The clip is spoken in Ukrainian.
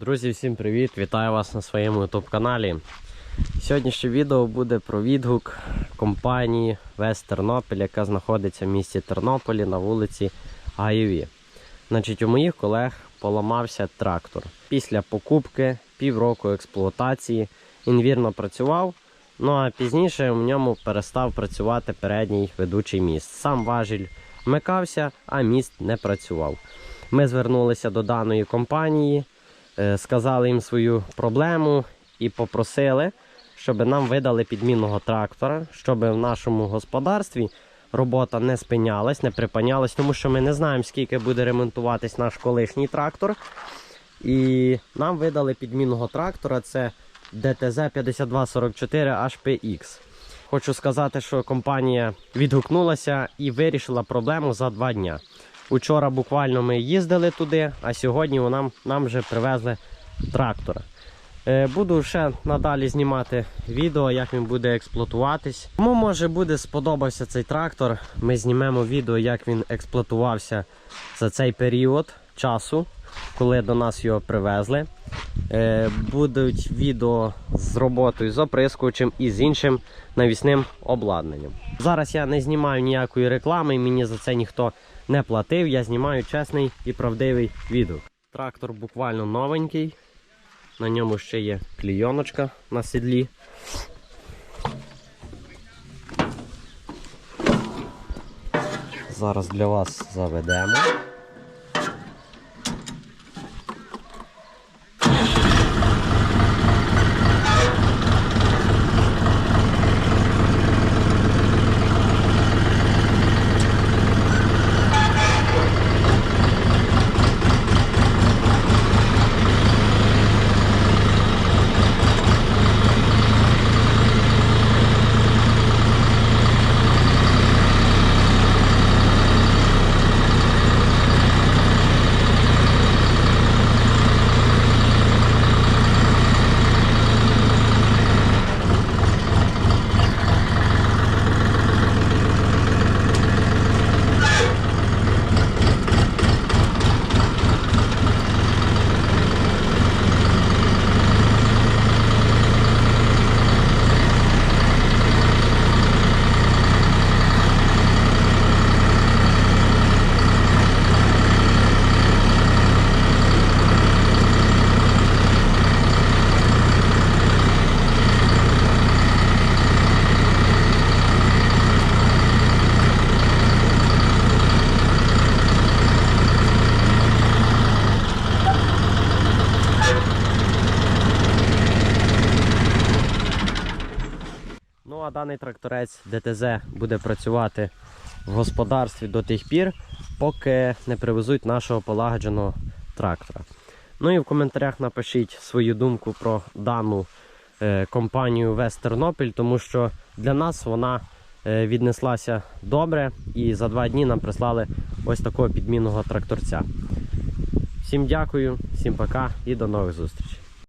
Друзі, всім привіт! Вітаю вас на своєму YouTube каналі. Сьогоднішнє відео буде про відгук компанії Вест Тернопіль, яка знаходиться в місті Тернополі на вулиці Гаєві. Значить, у моїх колег поламався трактор. Після покупки півроку експлуатації він вірно працював. Ну а пізніше в ньому перестав працювати передній ведучий міст. Сам важіль вмикався, а міст не працював. Ми звернулися до даної компанії, сказали їм свою проблему і попросили, щоб нам видали підмінного трактора, щоб в нашому господарстві робота не спинялась, не припинялась, тому що ми не знаємо, скільки буде ремонтуватись наш колишній трактор. І нам видали підмінного трактора. Це ДТЗ 5244 HPX. Хочу сказати, що компанія відгукнулася і вирішила проблему за два дні. Учора буквально ми їздили туди, а сьогодні нам, нам вже привезли трактора. Е, Буду ще надалі знімати відео, як він буде експлуатуватись. Кому може буде сподобався цей трактор. Ми знімемо відео, як він експлуатувався за цей період часу, коли до нас його привезли. Е, Будуть відео з роботою з оприскувачем і з іншим навісним обладнанням. Зараз я не знімаю ніякої реклами, мені за це ніхто не платив. Я знімаю чесний і правдивий відео. Трактор буквально новенький. На ньому ще є клійоночка на сідлі. Зараз для вас заведемо. Даний тракторець ДТЗ буде працювати в господарстві до тих пір, поки не привезуть нашого полагодженого трактора. Ну і в коментарях напишіть свою думку про дану е, компанію Вест Тернопіль, тому що для нас вона е, віднеслася добре і за два дні нам прислали ось такого підмінного тракторця. Всім дякую, всім пока і до нових зустрічей.